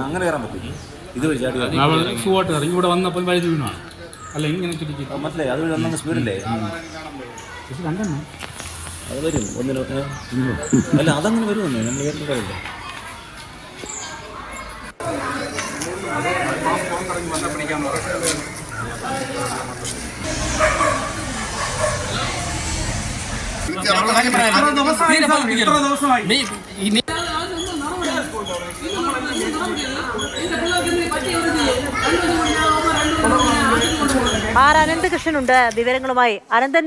അങ്ങനെ കയറാൻ പറ്റും ഇത് വഴി ചാടി സുഖമായിട്ട് ഇറങ്ങി ഇവിടെ വന്നപ്പോൾ വഴി വീണാണ്. അല്ല ഇങ്ങനെ ചുരുക്കി മനസ്സിലായി. അത് വന്നങ്ങ് സ്പീഡില്ലേ ഇത് കണ്ടെണ്ണ അത് വരും. ഒന്നിനൊക്കെ അല്ല അതങ്ങനെ വരുമെന്നേ? നമ്മൾ കേട്ടിട്ടില്ല ആർ അനന്തകൃഷ്ണനുണ്ട് വിവരങ്ങളുമായി. അനന്തൻ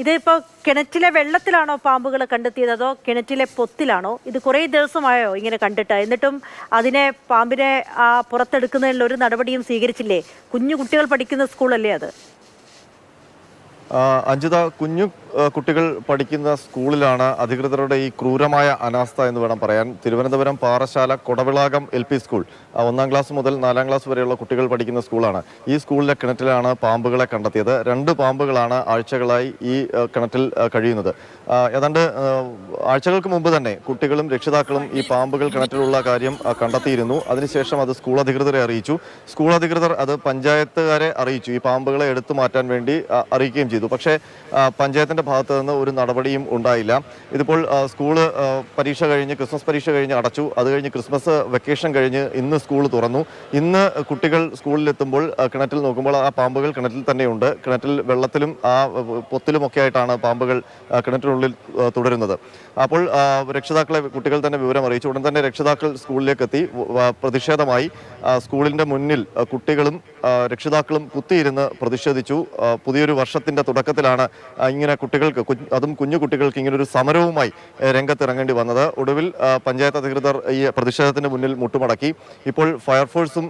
ഇതിപ്പോ കിണറ്റിലെ വെള്ളത്തിലാണോ പാമ്പുകൾ കണ്ടെത്തിയത്? അതോ കിണറ്റിലെ പൊത്തിലാണോ? ഇത് കുറേ ദിവസമായോ ഇങ്ങനെ കണ്ടിട്ട്? എന്നിട്ടും അതിനെ പാമ്പിനെ പുറത്തെടുക്കുന്നതിനുള്ള ഒരു നടപടിയും സ്വീകരിച്ചില്ലേ? കുഞ്ഞു കുട്ടികൾ പഠിക്കുന്ന സ്കൂളല്ലേ അത്? അഞ്ജിത കുഞ്ഞു കുട്ടികൾ പഠിക്കുന്ന സ്കൂളിലാണ് അധികൃതരുടെ ഈ ക്രൂരമായ അനാസ്ഥ എന്ന് വേണം പറയാൻ. Thiruvananthapuram Parassala Kodavilakam L P school ഒന്നാം ക്ലാസ് മുതൽ നാലാം ക്ലാസ് വരെയുള്ള കുട്ടികൾ പഠിക്കുന്ന സ്കൂളാണ്. ഈ സ്കൂളിലെ കിണറ്റിലാണ് പാമ്പുകളെ കണ്ടെത്തിയത്. രണ്ട് പാമ്പുകളാണ് ആഴ്ചകളായി ഈ കിണറ്റിൽ കഴിയുന്നത്. ഏതാണ്ട് ആഴ്ചകൾക്ക് മുമ്പ് തന്നെ കുട്ടികളും രക്ഷിതാക്കളും ഈ പാമ്പുകൾ കിണറ്റിലുള്ള കാര്യം കണ്ടെത്തിയിരുന്നു. അതിനുശേഷം അത് സ്കൂൾ അധികൃതരെ അറിയിച്ചു. സ്കൂൾ അധികൃതർ അത് പഞ്ചായത്തുകാരെ അറിയിച്ചു. ഈ പാമ്പുകളെ എടുത്തു മാറ്റാൻ വേണ്ടി അറിയിക്കുകയും ചെയ്തു. പക്ഷേ പഞ്ചായത്തിന്റെ ഭാഗത്ത് നിന്ന് ഒരു നടപടിയും ഉണ്ടായില്ല. ഇതിപ്പോൾ സ്കൂൾ പരീക്ഷ കഴിഞ്ഞ് ക്രിസ്മസ് പരീക്ഷ കഴിഞ്ഞ് അടച്ചു. അത് കഴിഞ്ഞ് ക്രിസ്മസ് വെക്കേഷൻ കഴിഞ്ഞ് ഇന്ന് സ്കൂൾ തുറന്നു. ഇന്ന് കുട്ടികൾ സ്കൂളിലെത്തുമ്പോൾ കിണറ്റിൽ നോക്കുമ്പോൾ ആ പാമ്പുകൾ കിണറ്റിൽ തന്നെയുണ്ട്. കിണറ്റിൽ വെള്ളത്തിലും ആ പൊത്തിലുമൊക്കെ ആയിട്ടാണ് പാമ്പുകൾ കിണറ്റിനുള്ളിൽ തുടരുന്നത്. അപ്പോൾ രക്ഷിതാക്കളെ കുട്ടികൾ തന്നെ വിവരം അറിയിച്ചു. ഉടൻ തന്നെ രക്ഷിതാക്കൾ സ്കൂളിലേക്ക് എത്തി പ്രതിഷേധമായി സ്കൂളിന്റെ മുന്നിൽ കുട്ടികളും രക്ഷിതാക്കളും കുത്തിയിരുന്ന് പ്രതിഷേധിച്ചു. പുതിയൊരു വർഷത്തിന്റെ തുടക്കത്തിലാണ് ഇങ്ങനെ കുട്ടികൾക്ക് അതും കുഞ്ഞു കുട്ടികൾക്ക് ഇങ്ങനൊരു സമരവുമായി രംഗത്തിറങ്ങേണ്ടി വന്നത്. ഒടുവിൽ പഞ്ചായത്ത് അധികൃതർ ഈ പ്രതിഷേധത്തിന് മുന്നിൽ മുട്ടുമടക്കി. ഇപ്പോൾ ഫയർഫോഴ്സും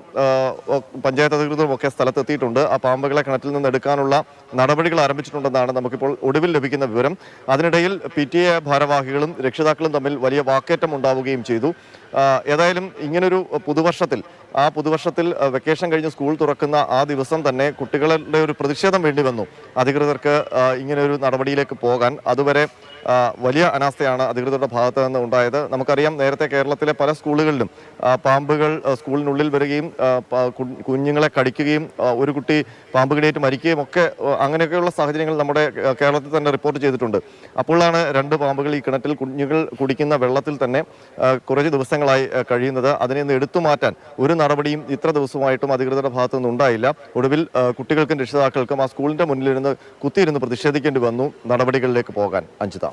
പഞ്ചായത്ത് അധികൃതരും ഒക്കെ സ്ഥലത്തെത്തിയിട്ടുണ്ട്. ആ പാമ്പുകളെ കിണറ്റിൽ നിന്ന് എടുക്കാനുള്ള നടപടികൾ ആരംഭിച്ചിട്ടുണ്ടെന്നാണ് നമുക്കിപ്പോൾ ഒടുവിൽ ലഭിക്കുന്ന വിവരം. അതിനിടയിൽ പി ടി എ ഭാരവാഹികളും രക്ഷിതാക്കളും തമ്മിൽ വലിയ വാക്കേറ്റം ഉണ്ടാവുകയും ചെയ്തു. ഏതായാലും ഇങ്ങനൊരു പുതുവർഷത്തിൽ ആ പുതുവർഷത്തിൽ വെക്കേഷൻ കഴിഞ്ഞ് സ്കൂൾ തുറക്കുന്ന ആ ദിവസം തന്നെ കുട്ടികളുടെ ഒരു പ്രതിഷേധം വേണ്ടി വന്നു. അധികൃതർക്ക് ഇങ്ങനെ ഒരു നടപടിയിലേക്ക് പോകാൻ. അതുവരെ വലിയ അനാസ്ഥയാണ് അധികൃതരുടെ ഭാഗത്ത് നിന്ന് ഉണ്ടായത്. നമുക്കറിയാം നേരത്തെ കേരളത്തിലെ പല സ്കൂളുകളിലും പാമ്പുകൾ സ്കൂളിനുള്ളിൽ വരികയും കുഞ്ഞുങ്ങളെ കടിക്കുകയും ഒരു കുട്ടി പാമ്പ് കടിയേറ്റ് മരിക്കുകയും ഒക്കെ അങ്ങനെയൊക്കെയുള്ള സാഹചര്യങ്ങൾ നമ്മുടെ കേരളത്തിൽ തന്നെ റിപ്പോർട്ട് ചെയ്തിട്ടുണ്ട്. അപ്പോഴാണ് രണ്ട് പാമ്പുകൾ ഈ കിണറ്റിൽ കുഞ്ഞുങ്ങൾ കുടിക്കുന്ന വെള്ളത്തിൽ തന്നെ കുറച്ച് ദിവസങ്ങളായി കഴിയുന്നത്. അതിനെ നിന്ന് എടുത്തു മാറ്റാൻ ഒരു നടപടിയും ഇത്ര ദിവസമായിട്ടും അധികൃതരുടെ ഭാഗത്തു നിന്നുണ്ടായില്ല ഒടുവിൽ കുട്ടികൾക്കും രക്ഷിതാക്കൾക്കും ആ സ്കൂളിന്റെ മുന്നിലിരുന്ന് കുത്തിയിരുന്ന് പ്രതിഷേധിക്കേണ്ടി വന്നു. നടപടികളിലേക്ക് പോകാൻ അഞ്ജിത.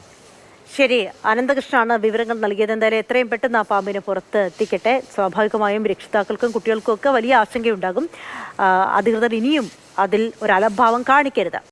ശരി അനന്തകൃഷ്ണനാണ് വിവരങ്ങൾ നൽകിയത്. എന്തായാലും എത്രയും പെട്ടെന്ന് ആ പാമ്പിനെ പുറത്ത് എത്തിക്കട്ടെ. സ്വാഭാവികമായും രക്ഷിതാക്കൾക്കും കുട്ടികൾക്കും ഒക്കെ വലിയ ആശങ്കയുണ്ടാകും. അധികൃതർ ഇനിയും അതിൽ ഒരു അലംഭാവം കാണിക്കരുത്.